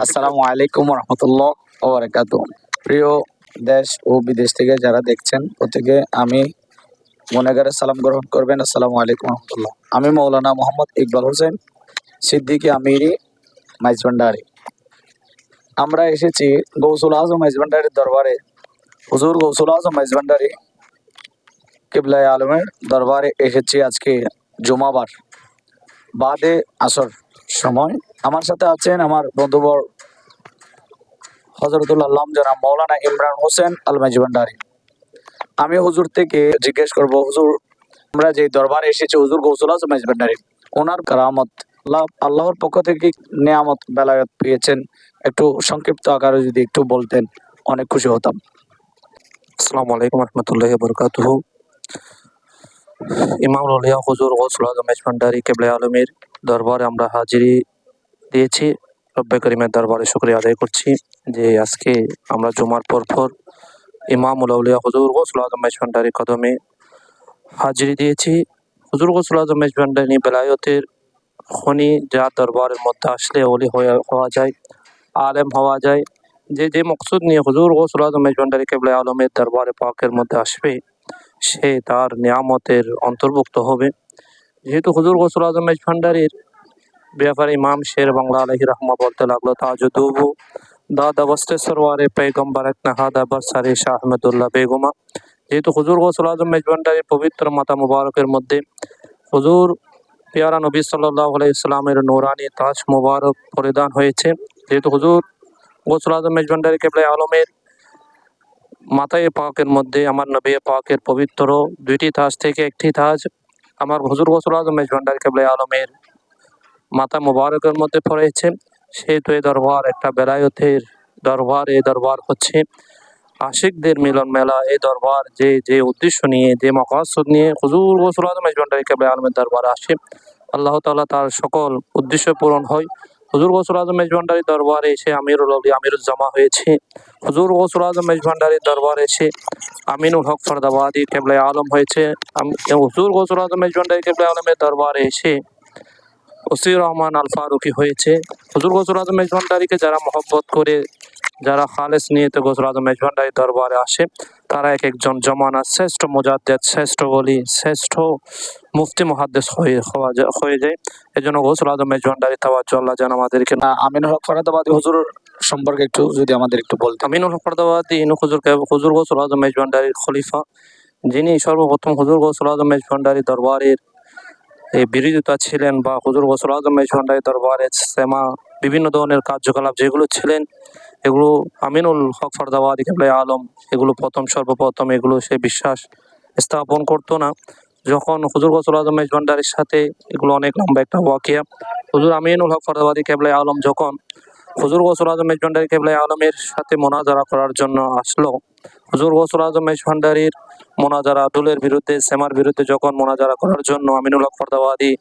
আসসালামু আলাইকুম রহমতুল্লাহ ও বারাকাতু প্রিয় দেশ ও বিদেশ থেকে যারা দেখছেন, প্রত্যেকে আমি মনেগারে সালাম গ্রহণ করবেন। আসসালামু আলাইকুম রহমতুল্লাহ আমি মৌলানা মোহাম্মদ ইকবাল হোসেন, সিদ্দিকী আমিরি মাইজভান্ডারি আমরা এসেছি গৌসুল আজম মাইজভান্ডারির দরবারে। হুজুর গৌসুল আজম মাইজভান্ডারি কিবলাই আলমের দরবারে এসেছি আজকে জুমাবার। বাদে আসর সময় আমার সাথে আছেন আমার বন্ধুবর হজরতুল আল্লাহ, জনাব মৌলানা ইমরান হোসেন আমি হুজুর থেকে জিজ্ঞেস করব, হুজুর, আমরা যে দরবারে এসেছি, হুজুর গৌসুল ওনার কারামত, আল্লাহ, আল্লাহর পক্ষ থেকে পেয়েছেন? একটু সংক্ষিপ্ত আকারে যদি একটু বলতেন, অনেক খুশি হতাম। আসসালামু আলাইকুম রহমতুল্লাহ বরকাতুহ। ইমাম হুজুর গৌসুল আজম ভান্ডারি কেবলে আলমের দরবারে আমরা হাজিরি দিয়েছি। রব্বে করিমের দরবারে শুক্রিয়া আদায় করছি যে আজকে আমরা জুমার পর পর ইমাম উলিয়া হুজুর গৌসুল আজম ভান্ডারি কদমে হাজিরি দিয়েছি। হুজুর গৌসুল আজম ভান্ডারি বেলায়তের খনি যা দরবারের মধ্যে আসলে হয়ে হওয়া যায়, আলেম হওয়া যায়। যে যে মকসুদ নিয়ে হুজুর গৌসুল আজম ভান্ডারি কেবলে আলমের দরবারে পাকের মধ্যে আসবে, সে তার নিয়ামতের অন্তর্ভুক্ত হবে। যেহেতু হুজুর গসুল আজম ভান্ডারির ব্যাপারে ইমাম শের বাংলা আলহি রহমা বলতে লাগল তাজুদুবু দাদা বস্তে সরওয়ারে পেগম্বর এক নাহাদা বরসারে শাহ আহমদুল্লাহ বেগমা যেহেতু হুজুর গসুল আজম ভান্ডারির পবিত্র মাতা মুবারকের মধ্যে হুজুর পিয়ারা নবী সাল্লাহ ইসলামের নোরানি তাজ মুবারক পরিধান হয়েছে যেহেতু হুজুর গসুল আজম ভান্ডারি কেবলাই আলমের মাথায় পাকের মধ্যে আমার নবী পাকের পবিত্র দুইটি তাজ থেকে একটি তাজ আমার হুজুর গসুল আজম ভান্ডার কেবলাই আলমের মাথা মুবারকের মধ্যে পড়েছে। সেহেতু এই দরবার একটা বেলায়তের দরবার, এই দরবার হচ্ছে আশিকদের মিলন মেলা। এই দরবার যে যে উদ্দেশ্য নিয়ে, যে মকাসদ নিয়ে হুজুর গসুল আজম ভান্ডারি কেবলাই আলমের দরবার আসে, আল্লাহ তাআলা তার সকল উদ্দেশ্য পূরণ হয়। হুজুর গসুল আজম মেজভান্ডারি দরবারে এসে আমিরুল আলী আমিরুজ্জামা হয়েছে। হুজুর গসুল আজম মেজভান্ডারি দরবারে এসে আমিনুল হক ফরদাবাদি কেবলাই আলম হয়েছে। হুজুর গসুল আজম মেজভান্ডারি কেবলাই আলমের দরবারে এসে ওসির রহমান আল ফারুকি হয়েছে। হজুর গসুল আজম মেজভান্ডারিকে যারা মহব্বত করে যারা খালেস নিয়েতে গসুল আজম মেজভান্ডারি দরবারে আসে তারা এক একজন জমানা শ্রেষ্ঠ মুজাদ্দেদ শ্রেষ্ঠ বলি শ্রেষ্ঠ মুফতি মহাদ্দেশ হয়ে হয়ে যায়। এই জন্য গসুল আজম মেজভান্ডারি তাওয়াজ্জু আল্লাহ যেন আমাদেরকে আহ, আমিনুল হক ফরাদাবাদী হুজুর সম্পর্কে একটু যদি আমাদের একটু বলতেন। আমিনুল ফরদাবাদী ইনু হুজুর হুজুর গৌসুল আজম মেজভান্ডারির খলিফা। যিনি সর্বপ্রথম হুজুর গৌসুল আজম মেজভান্ডারি দরবারের এই বিরোধিতা ছিলেন বা হুজুর গৌসুল আজম মেজভান্ডারি দরবারে সেমা বিভিন্ন ধরনের কার্যকলাপ যেগুলো ছিলেন, এগুলো আমিনুল হক ফরদাবাদী আলম, এগুলো প্রথম, সর্বপ্রথম, এগুলো সে বিশ্বাস স্থাপন করতো না। যখন হুজুর গৌসুল আজম মেজভান্ডারির সাথে এগুলো অনেক লম্বা একটা ওয়াকিয়া, হুজুর আমিনুল হক ফরদাবাদী কেবলাই আলম যখন হুজুর গৌসুল আজম মেজভান্ডারি কেবলাই আলমের সাথে মোনাজারা করার জন্য আসলো হুজুর গৌসুল আজম মেশ ভান্ডারির মোনাজারা আদুলের বিরুদ্ধে, সেমার বিরুদ্ধে যখন মোনাজারা করার জন্য আমিনুল হক ফরদাবাদী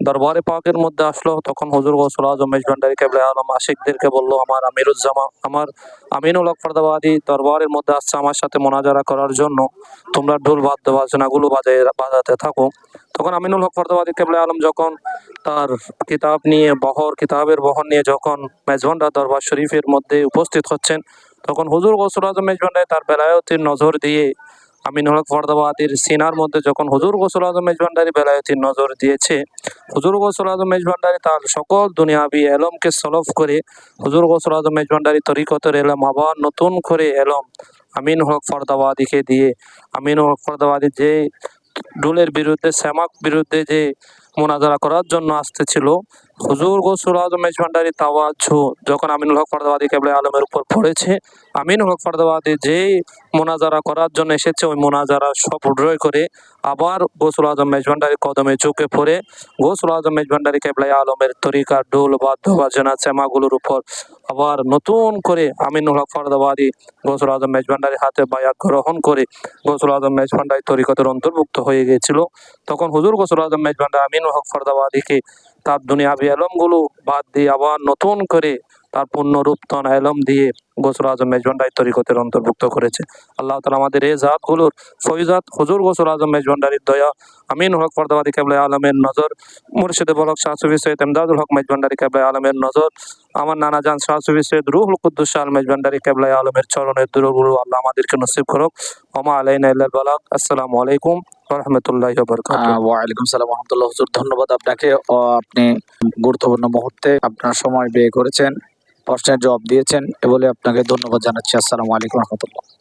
দরবারে পাকের মধ্যে আসলো, তখন হুজুর গৌসুল আজম মেজভান্ডারি কেবলাই আলম আশিকদেরকে বলল, আমার আমিরুজ্জামা আমার আমিনুল হক ফরদাবাদী দরবারের মধ্যে আসছে আমার সাথে মোনাজারা করার জন্য। তোমরা ঢোল বাদ্য বাজনাগুলো বাজায়, বাজাতে থাকো। তখন আমিনুল হক ফরদাবাদী কেবলাই আলম যখন তার কিতাব নিয়ে, বহর, কিতাবের বহর নিয়ে যখন মেজভান্ডার দরবার শরীফের মধ্যে উপস্থিত হচ্ছেন তখন হুজুর গসুল আজম মেজভান্ডায় তার বেলায়তির নজর দিয়ে আমিনুল হক ফরদাবাদির সিনার মধ্যে যখন হুজুর গসুল আজম মেজভান্ডারি বেলায়তির নজর দিয়েছে, হুজুর গসুল আজম মেজভান্ডারি তার সকল দুনিয়াবি এলমকে সলভ করে, হুজুর গসুল আজম মেজভান্ডারি তরিকতের এলম, আবার নতুন করে এলম আমিন হক ফরদাবাদিকে দিয়ে আমিন হক ফরদাবাদি যে ডুলের বিরুদ্ধে, শ্যামাক বিরুদ্ধে যে মোনাজারা করার জন্য আসতেছিল হুজুর গসুল আজম মেজভান্ডারি তাওয়াজু যখন আমিনুল হক ফরদাবাদী কেবলে আলমের উপর পড়েছে, আমিনুল হক ফরদাবাদী যেই মোনাজারা করার জন্য এসেছে, ওই মোনাজারা সব উড্রয় করে আবার গসুল আজম মেজভান্ডারি কদমে চোখে পড়ে, গসুল আজম মেজভান্ডারি কেবলাই আলমের তরিকা ডোল বাদ্য, বাজনা, শ্যামাগুলোর উপর আবার নতুন করে আমিনুল হক ফরদাবাদী গসুল আজম মেজভান্ডারি হাতে বায়াত গ্রহণ করে গসুল আজম মেজভান্ডারি তরিকতের অন্তর্ভুক্ত হয়ে গিয়েছিল। তখন হুজুর গসুল আজম মেজভান্ডারি আমিনুল হক ফরদাবাদীকে তার দুনিয়াবি এলমগুলো বাদ দিয়ে আবার নতুন করে তার পুণ্যরূপতন এলম দিয়ে গোসল আজম মেজবান্ডারি তরিকতের অন্তর্ভুক্ত করেছে। আল্লাহ তালা আমাদের এই জাতগুলোর ফৈজাত হুজুর গোসল আজম মেজবান্ডারির দয়া, আমিন, হক পর্দাবাদী কেবলা আলমের নজর, মুর্শিদে বলক শাহ সুফি সৈয়দ এমদাদুল হক মেজবান্ডারি কেবলা আলমের নজর, আমার নানা জান শাহ সুফি সৈয়দ রুহুল কুদ্দুস শাহ মেজবান্ডারি কেবলা আলমের চরণের দূরগুলো আল্লাহ আমাদেরকে নসিব করুক। ওমা আলাইনা ইল্লাল বালাক আসসালামু আলাইকুম। রহমতুল্লাহ ওয়ালাইকুম সালাম রহমতুল্লাহ হুজুর, ধন্যবাদ আপনাকে। আপনি গুরুত্বপূর্ণ মুহূর্তে আপনার সময় ব্যয় করেছেন, প্রশ্নের জবাব দিয়েছেন, এ বলে আপনাকে ধন্যবাদ জানাচ্ছি। আসসালামু আলাইকুম রহমতুল্লাহ।